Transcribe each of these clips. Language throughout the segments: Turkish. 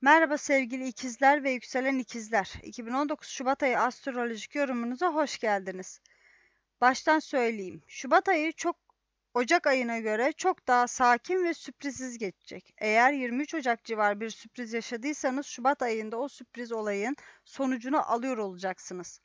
Merhaba sevgili ikizler ve yükselen ikizler. 2019 Şubat ayı astrolojik yorumunuza hoş geldiniz. Baştan söyleyeyim. Şubat ayı çok Ocak ayına göre çok daha sakin ve sürprizsiz geçecek. Eğer 23 Ocak civar bir sürpriz yaşadıysanız Şubat ayında o sürpriz olayın sonucunu alıyor olacaksınız.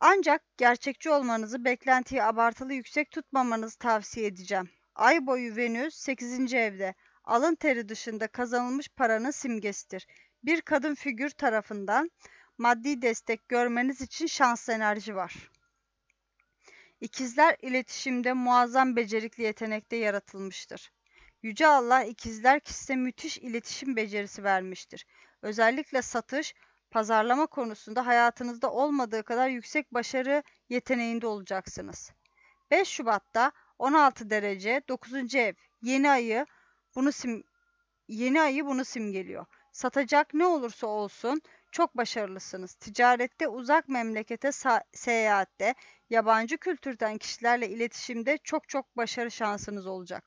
Ancak gerçekçi olmanızı, beklentiyi abartılı yüksek tutmamanızı tavsiye edeceğim. Ay boyu Venüs 8. evde alın teri dışında kazanılmış paranın simgesidir. Bir kadın figür tarafından maddi destek görmeniz için şanslı enerji var. İkizler iletişimde muazzam becerikli yetenekte yaratılmıştır. Yüce Allah ikizler kişisine müthiş iletişim becerisi vermiştir. Özellikle satış, pazarlama konusunda hayatınızda olmadığı kadar yüksek başarı yeteneğinde olacaksınız. 5 Şubat'ta 16 derece 9. ev yeni ayı bunu sim yeni ayı bunu simgeliyor. Satacak ne olursa olsun çok başarılısınız. Ticarette, uzak memlekete seyahatte, yabancı kültürden kişilerle iletişimde çok çok başarı şansınız olacak.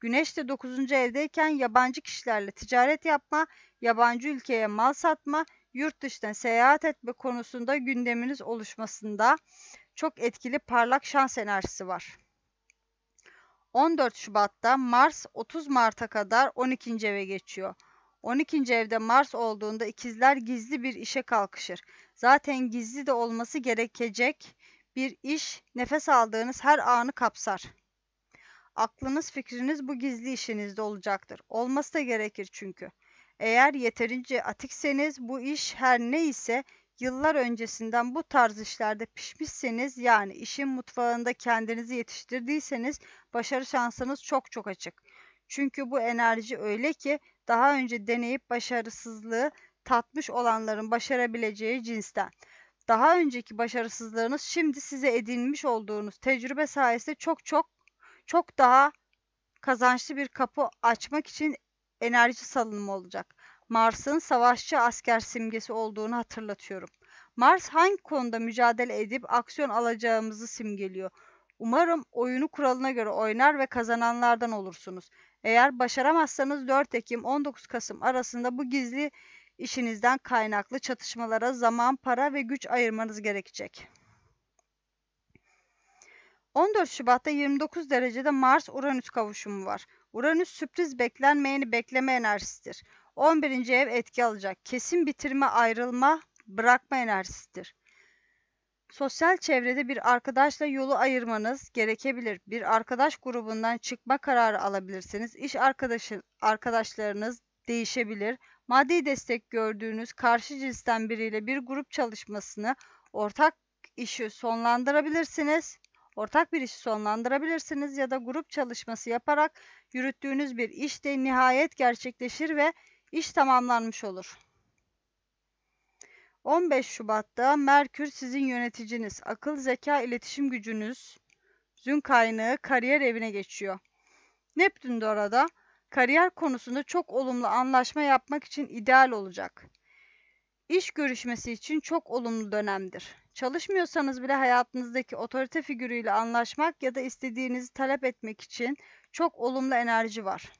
Güneş de 9. evdeyken yabancı kişilerle ticaret yapma, yabancı ülkeye mal satma, yurt dışına seyahat etme konusunda gündeminiz oluşmasında çok etkili parlak şans enerjisi var. 14 Şubat'ta Mars 30 Mart'a kadar 12. eve geçiyor. 12. evde Mars olduğunda ikizler gizli bir işe kalkışır. Zaten gizli de olması gerekecek bir iş nefes aldığınız her anı kapsar. Aklınız fikriniz bu gizli işinizde olacaktır. Olması da gerekir çünkü. Eğer yeterince atikseniz bu iş her neyse yıllar öncesinden bu tarz işlerde pişmişseniz yani işin mutfağında kendinizi yetiştirdiyseniz başarı şansınız çok çok açık. Çünkü bu enerji öyle ki daha önce deneyip başarısızlığı tatmış olanların başarabileceği cinsten. Daha önceki başarısızlığınız şimdi size edinmiş olduğunuz tecrübe sayesinde çok çok çok daha kazançlı bir kapı açmak için enerji salınımı olacak. Mars'ın savaşçı asker simgesi olduğunu hatırlatıyorum. Mars hangi konuda mücadele edip aksiyon alacağımızı simgeliyor. Umarım oyunu kuralına göre oynar ve kazananlardan olursunuz. Eğer başaramazsanız 4 Ekim 19 Kasım arasında bu gizli işinizden kaynaklı çatışmalara zaman, para ve güç ayırmanız gerekecek. 14 Şubat'ta 29 derecede Mars-Uranüs kavuşumu var. Uranüs sürpriz beklenmeyeni bekleme enerjisidir. 11. ev etki alacak. Kesin bitirme, ayrılma, bırakma enerjisidir. Sosyal çevrede bir arkadaşla yolu ayırmanız gerekebilir. Bir arkadaş grubundan çıkma kararı alabilirsiniz. İş arkadaşı, arkadaşlarınız değişebilir. Maddi destek gördüğünüz karşı cinsten biriyle bir grup çalışmasını, ortak işi sonlandırabilirsiniz. Ortak bir işi sonlandırabilirsiniz ya da grup çalışması yaparak yürüttüğünüz bir iş de nihayet gerçekleşir ve iş tamamlanmış olur. 15 Şubat'ta Merkür sizin yöneticiniz, akıl, zeka, iletişim gücünüz, zün kaynağı kariyer evine geçiyor. Neptün de orada kariyer konusunda çok olumlu anlaşma yapmak için ideal olacak. İş görüşmesi için çok olumlu dönemdir. Çalışmıyorsanız bile hayatınızdaki otorite figürüyle anlaşmak ya da istediğinizi talep etmek için çok olumlu enerji var.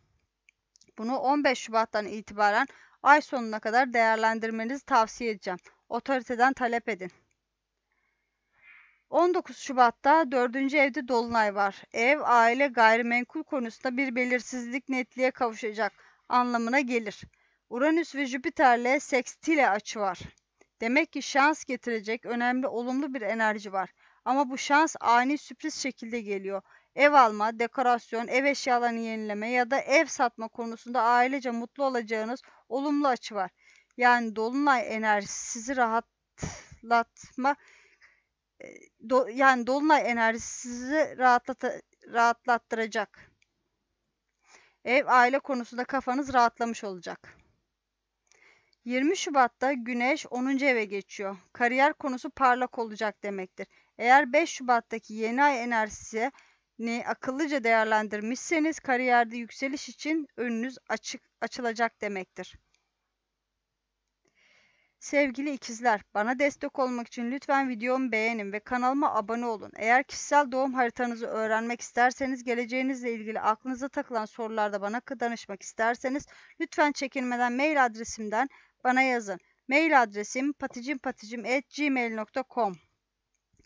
Bunu 15 Şubat'tan itibaren ay sonuna kadar değerlendirmenizi tavsiye edeceğim. Otoriteden talep edin. 19 Şubat'ta 4. evde dolunay var. Ev, aile, gayrimenkul konusunda bir belirsizlik netliğe kavuşacak anlamına gelir. Uranüs ve Jüpiter'le sekstile açı var. Demek ki şans getirecek önemli olumlu bir enerji var. Ama bu şans ani sürpriz şekilde geliyor. Ev alma, dekorasyon, ev eşyalarını yenileme ya da ev satma konusunda ailece mutlu olacağınız olumlu açı var. Yani dolunay enerjisi sizi rahatlatma e, yani dolunay enerjisi sizi rahatlat rahatlattıracak. Ev aile konusunda kafanız rahatlamış olacak. 20 Şubat'ta Güneş 10. eve geçiyor. Kariyer konusu parlak olacak demektir. Eğer 5 Şubat'taki yeni ay enerjisi ni akıllıca değerlendirmişseniz kariyerde yükseliş için önünüz açık açılacak demektir. Sevgili ikizler, bana destek olmak için lütfen videomu beğenin ve kanalıma abone olun. Eğer kişisel doğum haritanızı öğrenmek isterseniz, geleceğinizle ilgili aklınıza takılan sorularda bana danışmak isterseniz, lütfen çekinmeden mail adresimden bana yazın. Mail adresim paticimpaticim@gmail.com.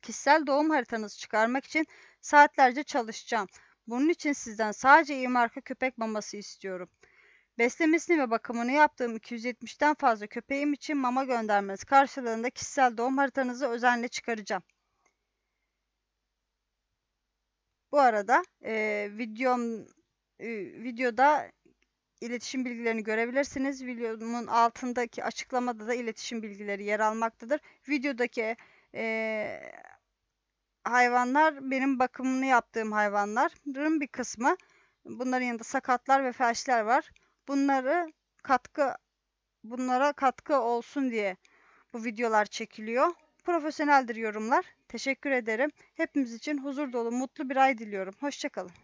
Kişisel doğum haritanızı çıkarmak için saatlerce çalışacağım. Bunun için sizden sadece iyi marka köpek maması istiyorum. Beslemesini ve bakımını yaptığım 270'ten fazla köpeğim için mama göndermeniz karşılığında kişisel doğum haritanızı özenle çıkaracağım. Bu arada e, videom e, videoda iletişim bilgilerini görebilirsiniz. Videomun altındaki açıklamada da iletişim bilgileri yer almaktadır. Videodaki e, hayvanlar benim bakımını yaptığım hayvanların bir kısmı. Bunların yanında sakatlar ve felçler var. Bunları katkı bunlara katkı olsun diye bu videolar çekiliyor. Profesyoneldir yorumlar. Teşekkür ederim. Hepimiz için huzur dolu, mutlu bir ay diliyorum. Hoşçakalın.